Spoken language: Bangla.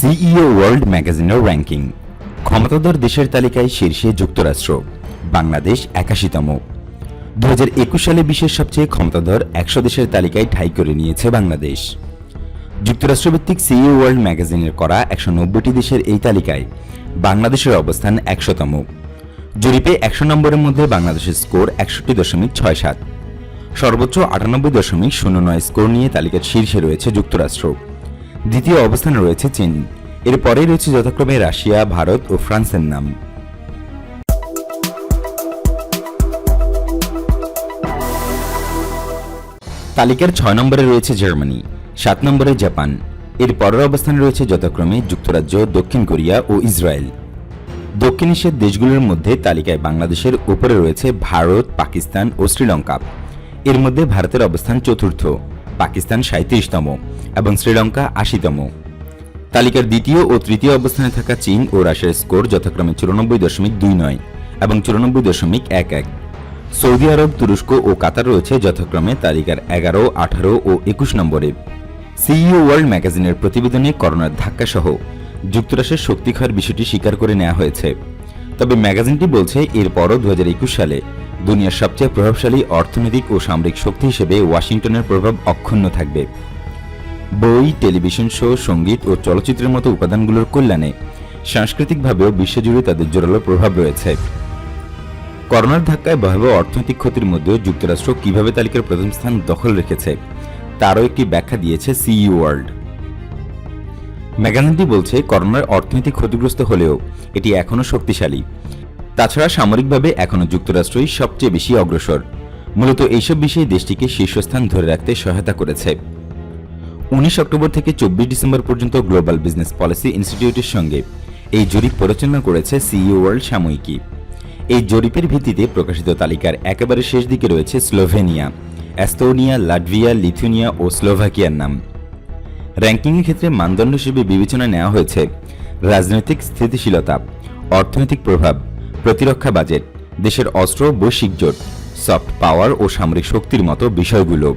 সিইও ওয়ার্ল্ড ম্যাগাজিনের র্যাঙ্কিং। ক্ষমতাধর দেশের তালিকায় শীর্ষে যুক্তরাষ্ট্র। বাংলাদেশ একাশিতম। দু হাজার একুশ সালে বিশ্বের সবচেয়ে ক্ষমতাধর একশো দেশের তালিকায় ঠাঁই করে নিয়েছে বাংলাদেশ। যুক্তরাষ্ট্রভিত্তিক সিইও ওয়ার্ল্ড ম্যাগাজিনের করা একশো নব্বইটি দেশের এই তালিকায় বাংলাদেশের অবস্থান একশোতম। জরিপে একশো নম্বরের মধ্যে বাংলাদেশের স্কোর একষট্টি দশমিক ছয় সাত। সর্বোচ্চ আটানব্বই দশমিক শূন্য নয় স্কোর নিয়ে তালিকার শীর্ষে রয়েছে যুক্তরাষ্ট্র। দ্বিতীয় অবস্থানে রয়েছে চীন। এর পরেই রয়েছে যথাক্রমে রাশিয়া, ভারত ও ফ্রান্সের নাম। তালিকার ছয় নম্বরে রয়েছে জার্মানি, সাত নম্বরে জাপান। এর পরের অবস্থানে রয়েছে যথাক্রমে যুক্তরাজ্য, দক্ষিণ কোরিয়া ও ইসরায়েল। দক্ষিণ এশিয়ার দেশগুলোর মধ্যে তালিকায় বাংলাদেশের উপরে রয়েছে ভারত, পাকিস্তান ও শ্রীলঙ্কা। এর মধ্যে ভারতের অবস্থান চতুর্থ, পাকিস্তান সাঁত্রিশতম এবং শ্রীলঙ্কা আশিতম। তালিকার দ্বিতীয় ও তৃতীয় অবস্থানে থাকা চীন ও রাশিয়ার স্কোর যথাক্রমে চুরানব্বই দশমিক দুই নয় এবং চুরানব্বই দশমিক এক এক। সৌদি আরব, তুরস্ক ও কাতার রয়েছে যথাক্রমে তালিকার এগারো, আঠারো ও একুশ নম্বরে। সিইও ওয়ার্ল্ড ম্যাগাজিনের প্রতিবেদনে করোনার ধাক্কা সহ যুক্তরাষ্ট্রের শক্তি ক্ষয়ের বিষয়টি স্বীকার করে নেওয়া হয়েছে। তবে ম্যাগাজিনটি বলছে, এরপরও দু হাজার একুশ সালে দুনিয়ার সবচেয়ে প্রভাবশালী অর্থনৈতিক ও সামরিক শক্তি হিসেবে ওয়াশিংটনের প্রভাব অক্ষুণ্ণ থাকবে। বই, টেলিভিশন শো, সংগীত ও চলচ্চিত্রের মতো উপাদানগুলোর কল্যাণে সাংস্কৃতিকভাবেও বিশ্বজুড়ে তাদের জোরালো প্রভাব রয়েছে। করোনার ধাক্কায় ভয়াবহ অর্থনৈতিক ক্ষতির মধ্যেও যুক্তরাষ্ট্র কীভাবে তালিকার প্রথম স্থান দখল রেখেছে, তারও একটি ব্যাখ্যা দিয়েছে সিই ওয়ার্ল্ড। ম্যাগাজিনটি বলছে, করোনার অর্থনৈতিক ক্ষতিগ্রস্ত হলেও এটি এখনও শক্তিশালী। তাছাড়া সামরিকভাবে এখনও যুক্তরাষ্ট্রই সবচেয়ে বেশি অগ্রসর। মূলত এইসব বিষয়ে দেশটিকে শীর্ষস্থান ধরে রাখতে সহায়তা করেছে। উনিশ অক্টোবর থেকে চব্বিশ ডিসেম্বর পর্যন্ত গ্লোবাল বিজনেস পলিসি ইনস্টিটিউটের সঙ্গে এই জরিপ পরিচালনা করেছে সিইও ওয়ার্ল্ড সাময়িকী। এই জরিপের ভিত্তিতে প্রকাশিত তালিকার একেবারে শেষ দিকে রয়েছে স্লোভেনিয়া অ্যাস্তোনিয়া লাটভিয়া, লিথুনিয়া ও স্লোভাকিয়ার নাম। র্যাঙ্কিংয়ের ক্ষেত্রে মানদণ্ড হিসেবে বিবেচনা নেওয়া হয়েছে রাজনৈতিক স্থিতিশীলতা, অর্থনৈতিক প্রভাব, প্রতিরক্ষা বাজেট, দেশের অস্ত্র, বৈশ্বিক জোট, সফট পাওয়ার ও সামরিক শক্তির মতো বিষয়গুলো।